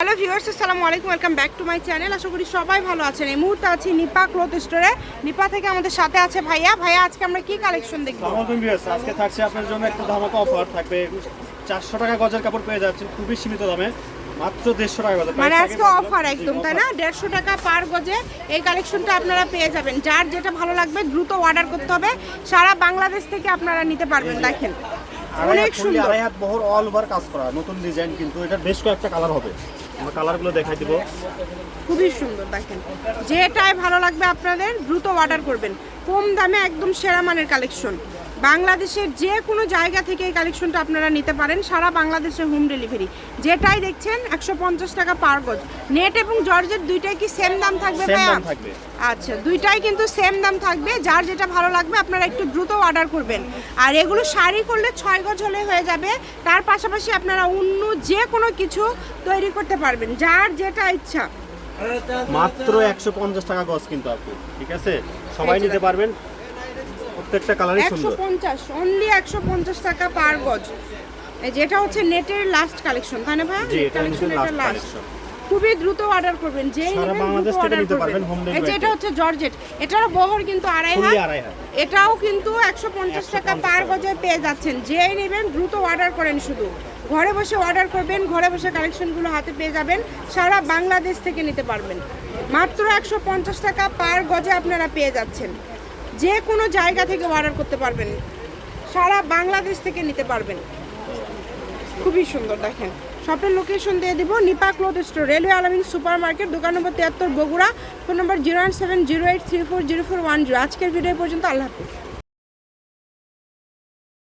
Hello viewers আসসালামু আলাইকুম welcome back to my channel আশা করি সবাই ভালো আছেন। এই মুহূর্তে আছি নিপা ক্লথ স্টোরে নিপা থেকে আমাদের সাথে আছে ভাইয়া। ভাইয়া আজকে আমরা কি কালেকশন দেখব? আজকে থাকছে আপনার জন্য একটা ধামাকা অফার থাকবে চারশো টাকা গজের কাপড় পেয়ে যাচ্ছেন খুবই সীমিত দামে। মাত্র দেড়শো টাকা মানে আজকে অফার একদম তাই না? দেড়শো টাকা পার গজে এই কালেকশনটা আপনারা পেয়ে যাবেন। যার যেটা ভালো লাগবে দ্রুত অর্ডার করতে হবে। সারা বাংলাদেশ থেকে আপনারা নিতে পারবেন দেখেন। অনেক সুন্দর। আড়াই হাত বহর অল ওভার কাজ করা। নতুন ডিজাইন কিন্তু এটার বেশ কয়েকটা কালার হবে। আমরা কালারগুলো দেখাই দিব। খুবই সুন্দর দেখেন। যেটাই ভালো লাগবে আপনাদের, দ্রুত অর্ডার করবেন। কম দামে একদম সেরা মানের কালেকশন বাংলাদেশের যে কোনো জায়গা থেকে এই কালেকশনটা আপনারা নিতে পারেন সারা বাংলাদেশে হোম ডেলিভারি যেটাই দেখছেন একশো পঞ্চাশ টাকা পার গজ। নেট এবং জর্জের দুইটাই কি সেম দাম থাকবে ভাইয়া? আচ্ছা দুইটাই কিন্তু সেম দাম থাকবে। যার যেটা ভালো লাগবে আপনারা একটু দ্রুত অর্ডার করবেন। আর এগুলো শাড়ি করলে ছয় গজ হলে হয়ে যাবে। তার পাশাপাশি আপনারা অন্য যে কোনো কিছু তৈরি করতে পারবেন যার যেটা ইচ্ছা। মাত্র একশো পঞ্চাশ টাকা গজ কিন্তু আপনি ঠিক আছে? সবাই নিতে পারবেন। প্রত্যেকটা কালারই সুন্দর। পঞ্চাশ অনলি একশো পঞ্চাশ টাকা পার গজ। এই যেটা হচ্ছে নেটের লাস্ট কালেকশন তাই না ভাই? জি এটা লাস্ট খুবই দ্রুত অর্ডার করবেন যে সারা বাংলাদেশ থেকে নিতে পারবেন, এই যে এটা হচ্ছে জর্জেট এটার বহর কিন্তু আড়াই হাত। হাত। এটাও কিন্তু একশো পঞ্চাশ টাকা পার গজে পেয়ে যাচ্ছেন। যেই নেবেন দ্রুত অর্ডার করেন শুধু। ঘরে বসে অর্ডার করবেন ঘরে বসে কালেকশনগুলো হাতে পেয়ে যাবেন সারা বাংলাদেশ থেকে নিতে পারবেন। মাত্র একশো পঞ্চাশ টাকা পার গজে আপনারা পেয়ে যাচ্ছেন। যে কোনো জায়গা থেকে অর্ডার করতে পারবেন। সারা বাংলাদেশ থেকে নিতে পারবেন। খুবই সুন্দর, দেখেন। শপের লোকেশন দিয়ে দেবো, Nipa cloth store railway Alamin super market দোকান নম্বর তিয়াত্তর, Bogura phone number zero one seven zero eight three four zero four one zero আজকের ভিডিও পর্যন্ত, আল্লাহ হাফিজ।